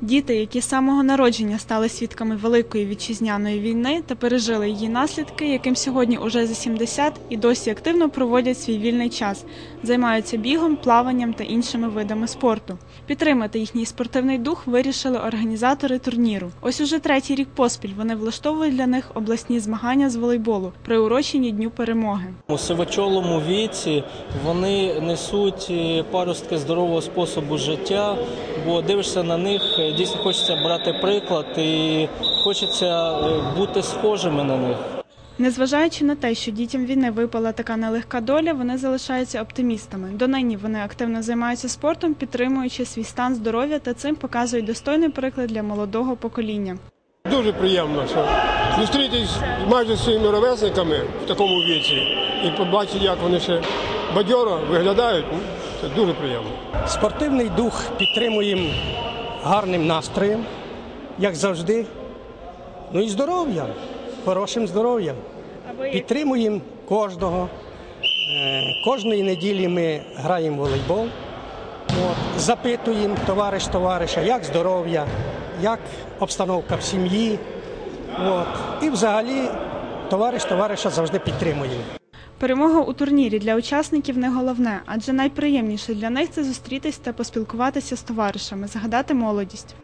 Діти, які з самого народження стали свідками великої вітчизняної війни та пережили її наслідки, яким сьогодні уже за 70 і досі активно проводять свій вільний час, займаються бігом, плаванням та іншими видами спорту. Підтримати їхній спортивний дух вирішили організатори турніру. Ось уже третій рік поспіль вони влаштовують для них обласні змагання з волейболу, приурочені Дню перемоги. У сивочолому віці вони несуть е, паростки здорового способу життя, бо дивишся на них, е, дійсно хочеться брати приклад і хочеться е, бути схожими на них. Незважаючи на те, що дітям війни випала така нелегка доля, вони залишаються оптимістами. Донині вони активно займаються спортом, підтримуючи свій стан здоров'я та цим показують достойний приклад для молодого покоління. Дуже приємно, що зустрітись майже зі своїми ровесниками в такому віці і побачити, як вони ще бадьоро виглядають. ну, Це дуже приємно. Спортивний дух підтримуємо гарним настроєм, як завжди. Ну і здоров'ям, хорошим здоров'ям. Підтримуємо кожного. Е, Кожної неділі ми граємо в волейбол. От, запитуємо товариш товариша, як здоров'я, як обстановка в сім'ї. От. І взагалі товариш товариша завжди підтримуємо. Перемога у турнірі для учасників не головне, адже найприємніше для них це зустрітись та поспілкуватися з товаришами, згадати молодість.